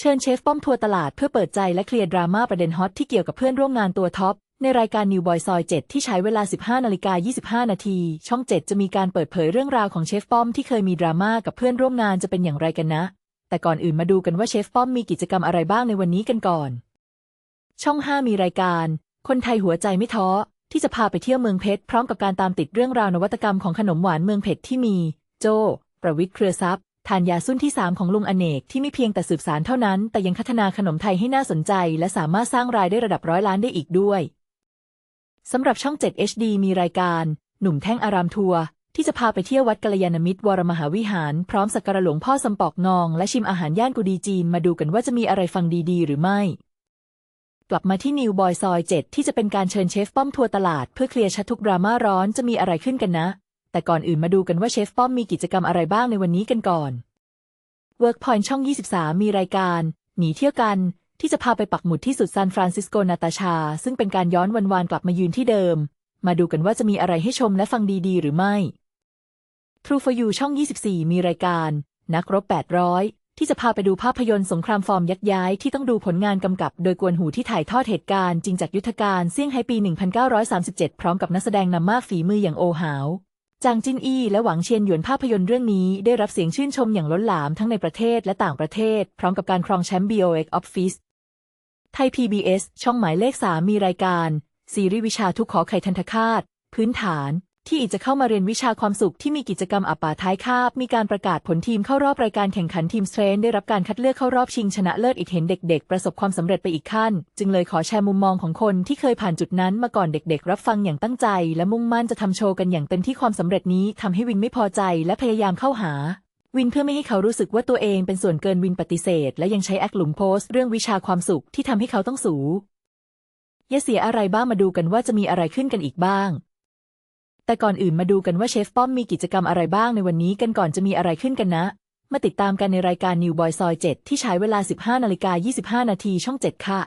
เชิญเชฟป้อมทัวร์ตลาดเพื่อเปิดใจและเคลียร์ดราม่าประเด็นฮอตที่เกี่ยวกับเพื่อนร่วมงานตัวท็อป ในรายการ New Boy ซอย 7 ที่ใช้เวลา 15นาฬิกา25 นาที ช่อง 7 จะมีการเปิดเผยเรื่องราวของเชฟป้อมที่เคยมีดราม่ากับเพื่อนร่วมงานจะเป็นอย่างไรกันนะ แต่ก่อนอื่นมาดูกันว่าเชฟป้อมมีกิจกรรมอะไรบ้างในวันนี้กันก่อน ช่อง 5 มีรายการ คนไทยหัวใจไม่ท้อที่จะพาไปเที่ยวเมืองเพชรพร้อมกับการตามติดเรื่องราวนวัตกรรมของขนมหวานเมืองเพชรที่มี โจ ประวิทย์เครือทรัพย์ ทานยาสุ่นที่ 3 ของลุงอเนกที่ไม่เพียงแต่สืบสารเท่านั้น แต่ยังพัฒนาขนมไทยให้น่าสนใจ และสามารถสร้างรายได้ระดับร้อยล้านได้อีกด้วยสำหรับช่อง 7 HD มีรายการ หนุ่มแท่งอารามทัวร์ที่จะพาไปเที่ยววัดกัลยาณมิตรวรมหาวิหาร พร้อมสักการะหลวงพ่อสำปอกงอง และชิมอาหารย่านกุดีจีนมาดูกันว่าจะมีอะไรฟังดีๆ หรือไม่ กลับมาที่นิวบอยซอย7ที่จะเป็นการเชิญเชฟป้อมทัวร์ตลาดเพื่อเคลียร์ชัดทุกดราม่าร้อนจะมีอะไรขึ้นกันนะ แต่ก่อนอื่นมาดูกันว่าเชฟป้อมมีกิจกรรมอะไรบ้างในวันนี้กันก่อน Workpoint ช่อง 23 มีรายการ หนีเที่ยวกัน ที่จะพาไปปักหมุดที่สุดซานฟรานซิสโกนาตาชา ซึ่งเป็นการย้อนวันวานกลับมายืนที่เดิม มาดูกันว่าจะมีอะไรให้ชมและฟังดีๆ หรือไม่ True for You ช่อง 24 มีรายการ นักรบ 800 ที่จะพาไปดูภาพยนตร์สงครามฟอร์มยักย้ายที่ต้องดูผลงานกำกับ โดยกวนหูที่ถ่ายทอดเหตุการณ์จริงจากยุทธการเซี่ยงไฮ้ปี 1937 พร้อมกับนักแสดงนำมากฝีมืออย่างโอหาว จางจินอี้และหวังเชียนหยวนภาพยนตร์เรื่องนี้ได้รับเสียงชื่นชมอย่างล้นหลามทั้งในประเทศและต่างประเทศ พร้อมกับการครองแชมป์ BOX Office ไทย PBS ช่องหมายเลข3มีรายการ ซีรีส์วิชาทุกขอไข่ทันทคาต พื้นฐาน ที่อีกจะเข้ามาเรียนวิชาความสุขที่มีกิจกรรมอัปปาท้ายคาบ มีการประกาศผลทีมเข้ารอบรายการแข่งขันทีมสเตรนได้รับการคัดเลือกเข้ารอบชิงชนะเลิศอีกเห็นเด็ก ๆ ประสบความสำเร็จไปอีกขั้น จึงเลยขอแชร์มุมมองของคนที่เคยผ่านจุดนั้นมาก่อนเด็ก ๆ รับฟังอย่างตั้งใจ และมุ่งมั่นจะทำโชว์กันอย่างเต็มที่ความสำเร็จนี้ทำให้วินไม่พอใจ และพยายามเข้าหาวินเพื่อไม่ให้เขารู้สึกว่าตัวเองเป็นส่วนเกินวินปฏิเสธ และยังใช้แอคหลุมโพสต์เรื่องวิชาความสุขที่ทำให้เขาต้องสูยาเสียอะไรบ้างมาดูกันว่าจะมีอะไรขึ้นกันอีกบ้าง แต่ก่อนอื่นมาดูกันว่าเชฟป้อมมีกิจกรรมอะไรบ้างในวันนี้กันก่อนจะมีอะไรขึ้นกันนะ มาติดตามกันในรายการ New Boy ซอย7ที่ใช้เวลา 15นาฬิกา25 นาทีช่อง 7 ค่ะ